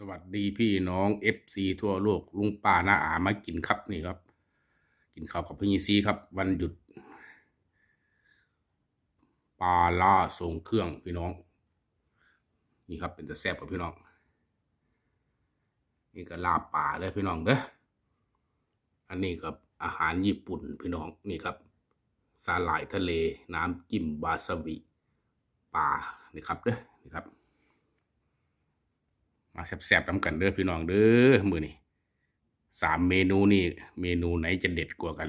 สวัสดีพี่น้องเอฟซีทั่วโลกลุงป้าน้าอามากินครับนี่ครับ กินข้าวกับพี่ซีครับ วันหยุดปลาล่าส่งเครื่องพี่น้อง นี่ครับเป็นตะแซ่บกับพี่น้อง นี่ก็ลาป่าเลยพี่น้องเด้ออันนี้กับอาหารญี่ปุ่นพี่น้องนี่ครับสาหร่ายทะเลน้ำจิ้มวาซาบิป่านี่ครับเด้อนี่ครับ มาแซ่บๆน้ำกันเด้อพี่น้องเด้อมือนี่สามเมนูนี่เมนูไหนจะเด็ดกว่ากัน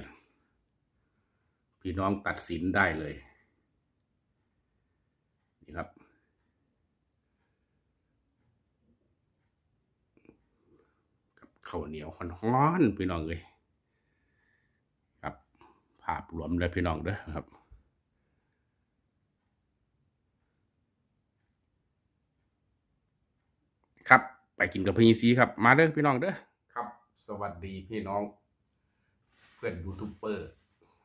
พี่น้องตัดสินได้เลย นี่ครับ กับข้าวเหนียวฮ้อนๆพี่น้องเลยครับ ภาพรวมเลยพี่น้องเด้อครับ ครับ ไปกินกับพี่ซีครับ มาเด้อพี่น้องเด้อครับ สวัสดีพี่น้อง เพื่อนยูทูบเบอร์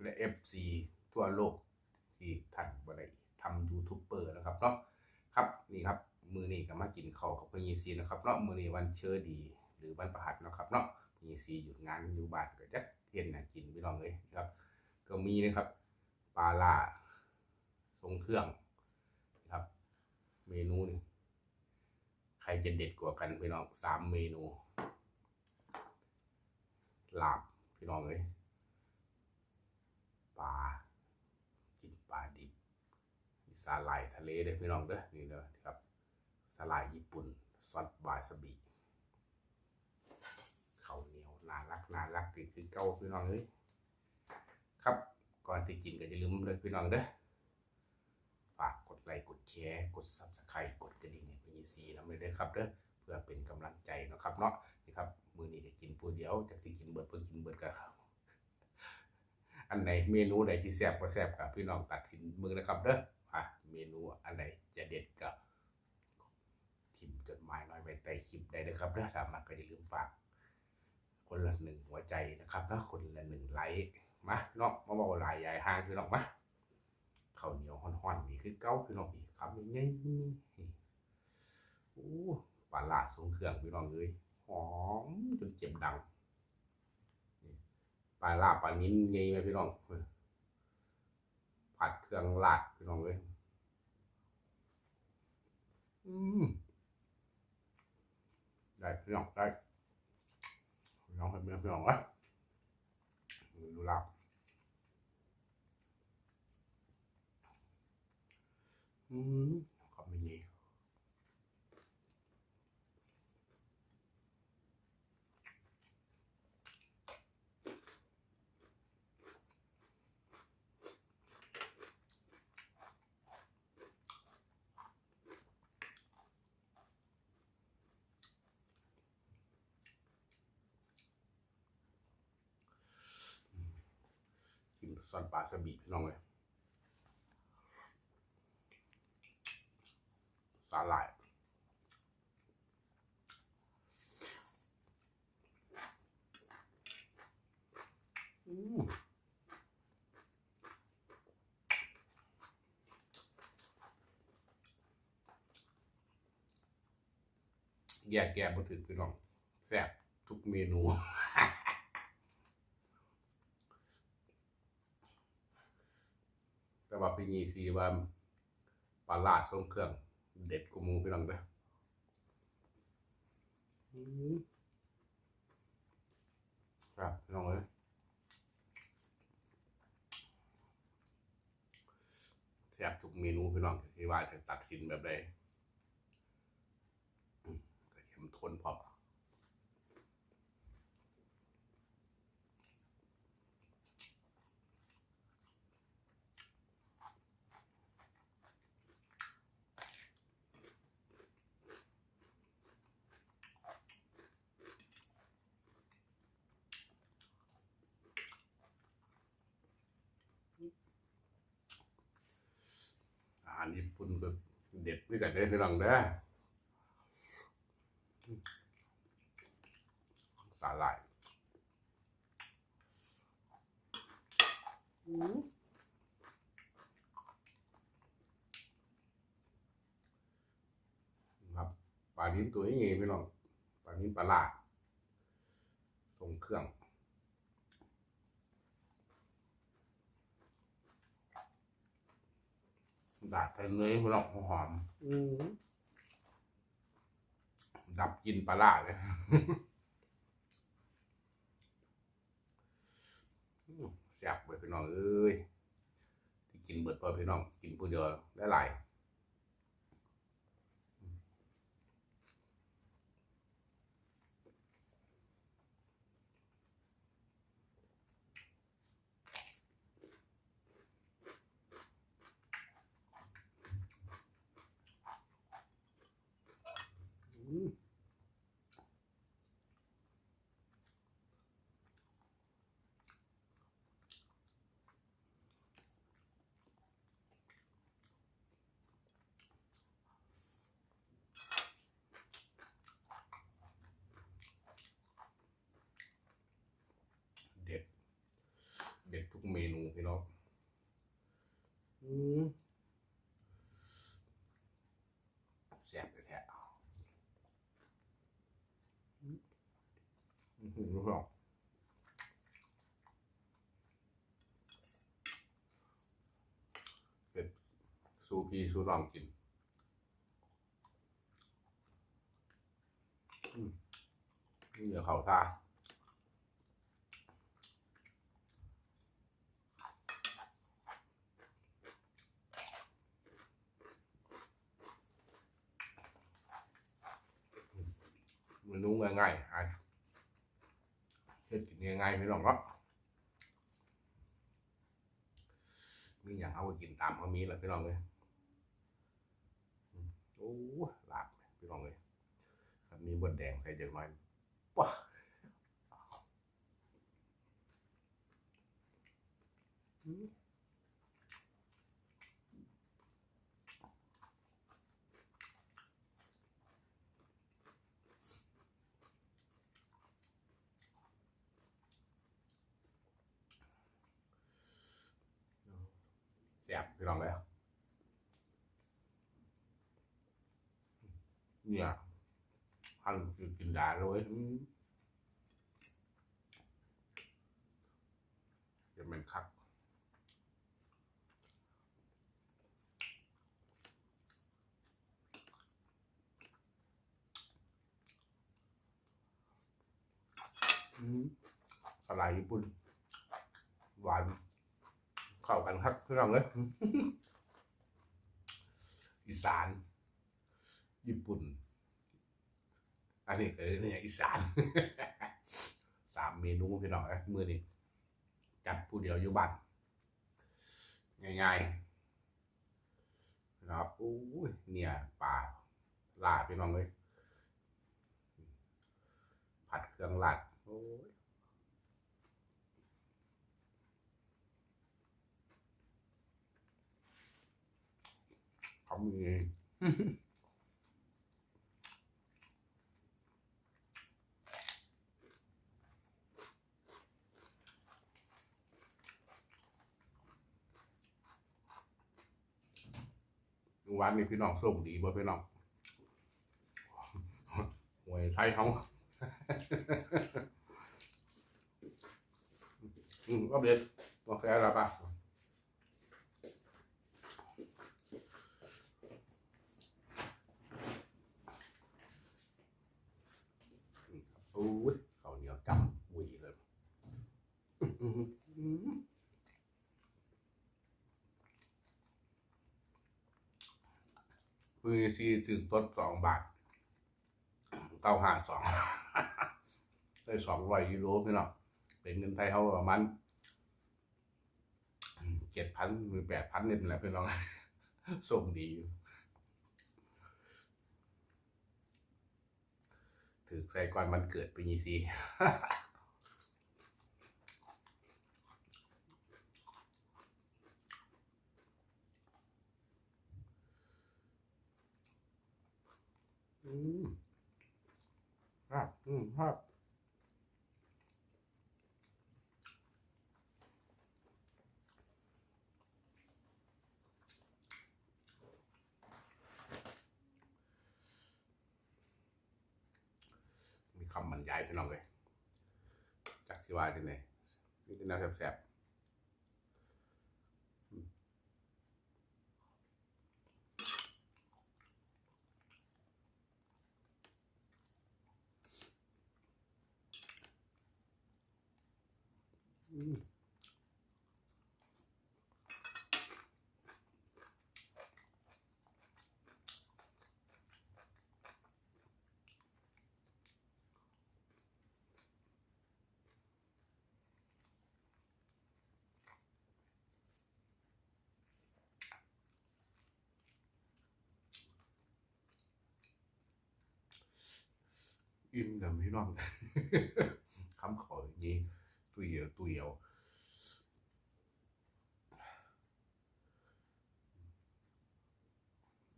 และเอฟซีทั่วโลกที่ท่านบ่ได้ทำยูทูบเบอร์นะครับเนาะครับนี่ครับ มือนี้ก็มากินข้าวกับพี่ซีนะครับเนาะมือนี้วันเชื้อดี หรือวันประหัสนะครับเนาะพี่ซีหยุดงานอยู่บ้านก็จะเย็นนะกินพี่น้องเลยนะครับ ก็มีนะครับปลาล่าทรงเครื่องนะครับ เมนูนี่ ใครจะเด็ดกว่ากันพี่น้องสามเมนูลาบพี่น้องเลยปลากินปลาดิบสาหร่ายทะเลเด้อพี่น้องเด้อนี่เด้อครับสาหร่ายญี่ปุ่นซอสวาซาบิข้าวเหนียวน่ารักน่ารักนี่คือเก้าพี่น้องเลยครับก่อนที่กินก็อย่าลืมเลยพี่น้องเด้อ แชร์ กด subscribe กดกระดิ่งให้พี่ซีนะไม่ได้ครับเด้อเพื่อเป็นกำลังใจนะครับเนาะนี่ครับมือนี้จะกินผู้เดียวจากที่กินเบิดเพื่อกินเบิดก็ครับอันไหนเมนูไหนที่แซ่บก็แซ่บกับพี่น้องตัดสินมือนะครับเด้ออะเมนูอันไหนจะเด็ดก็ทิมจดหมายน้อยไว้ใต้คลิปได้เลยครับเด้อสามารถก็อย่าลืมฝาก คนละหนึ่งหัวใจนะครับนะคนละหนึ่งไลค์มาเนาะมาบอกลายใหญ่ห้างพี่น้องมาข้าวเหนียวห่อนๆนี่คือเก้าพี่น้องพี่ คำง่ายๆโอ้ปลาลาดทรงเครื่องพี่น้องเลยหอมจนเจ็บดังปลาลาปลานิ้นไงไหมพี่น้องผัดเครื่องลาดพี่น้องเลยอืมได้พี่น้องได้พี่น้องให้เมียพี่น้องวะดูลาบ อืมขอบไม่ดีกินซอสปลาสบีพี่น้องเลย สาหร่ายอืม แยกแกะมาถึงพี่น้องแซ่บทุกเมนู แต่ว่าพี่ยีซีว่าปลาลาดส้มเครื่อง เด็ดกูมูพี่น้องเด้อครับพี่น้องเอ้ยแซ่บทุกเมนูพี่น้องที่ว่าจะตัดสินแบบใดอืม ก็เข้มข้นพออาหารญี่ปุ่นก็เด็ดด้วยกันเด้อพี่น้องเด้อ สาหร่ายครับปลาดิ้นตัวนี้ไงพี่น้องปลานี้ปลาล่าทรงเครื่องดาดใส่เนยหลอกหอม อืม ดับกินปลาล่าเลยแซ่บเบิดพี่น้องเอ้ยกินเบิดพอพี่น้อง กินผู้เดียวได้หลายอืมเด็ด เด็ดทุกเมนูพี่น้องอืมแซ่บเลยแท้อืมอื้อหือพี่น้องเด็ดสู้พี่สู้น้องกินอืมนี่เดี๋ยวเขาท่า เมนู ง่ายๆหาเฮ็ดกินง่ายๆไม่ต้องหรอกมีอย่างเอาไปกินตามเขามีแหละพี่น้องเลยอืมโอ้ลาบพี่น้องเลยมีบดแดงใส่เยอะหน่อยว้าอืมแซ่บ พี่น้องเลยเนี่ยหันกินได้เลยจะเป็นคักอืมสไลด์ญี่ปุ่นหวาน เข้ากันครับพี่น้องเลยอีสาน ญี่ปุ่น อันนี้คือเนี่ยอีสานสามเมนูพี่น้องเอ้ยมือนี้จัดผู้เดียวอยู่บ้านง่ายๆนะครับโอ้ยเนี่ยปลาลาพี่น้องเลยผัดเครื่องลาดโอ้ย เขามีวันนี้พี่น้องส่งดีบ่พี่น้องหวยไทยเขาอืมก็เด็ดโอเคแล้วป่ะ โอ้ยข้าวเหนียวจำหวีเลยอื้อหือคือซีถึงต้นสองบาทเก้าห้าสองได้สองร้อยยูโรพี่น้องเป็นเงินไทยเขาประมาณเจ็ดพันหรือแปดพันนี่แหละพี่น้องส่งดีอยู่ ถือใส่ก่อนมันเกิดไปยี่สิอืมครับอืมครับ คำบรร ยายพี่น้องเลยจากที่ว่าที่ไหนนี่คือแนวแสบๆ อิ่มกับพี่น้องคำขออย่างนี้ตุยเหี่ยวตุยเหี่ยว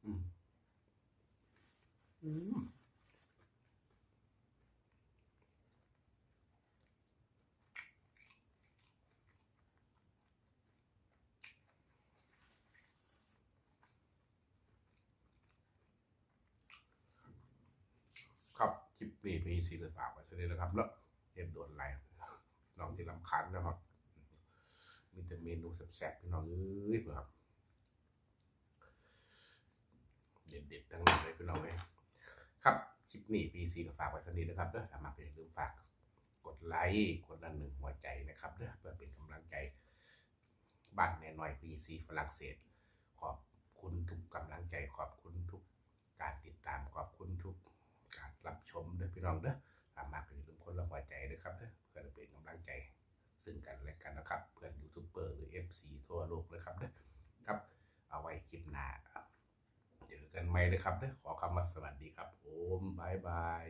อืมอืมครับค ลิปนี้พี่ซีก็ฝากไว้เท่านี้นะครับ แล้วเห็นโดนไลน์น้องที่ลำคันนะครับ มีแต่เมนูแซ่บๆพี่น้องเอ้ยครับ เด็ดๆทั้งนั้นเลยพี่น้องเลยครับคลิปนี้พีซีก็ฝากไว้เท่านี้นะครับเด้อถ้ามาเป็นลืมฝากกดไลค์กดละหนึ่งหัวใจนะครับเด้อเพื่อเป็นกำลังใจบ้านแน่น้อยพีซีฝรั่งเศส ขอบคุณทุกกำลังใจขอบคุณทุกการติดตาม ขอบคุณทุกการรับชมเด้อ พี่น้องเด้อถ้ามาเป็นอย่าลืมคนละหัวใจเด้อครับเด้อเพื่อเป็นกำลังใจ ซึ่งกันและกันนะครับ เพื่อนยูทูบเบอร์หรือเอฟซีทั่วโลกเลยครับเด้อครับเอาไว้คลิปหน้าเจอกันใหม่เลยครับเด้อขอคำว่าสวัสดีครับผมบายบาย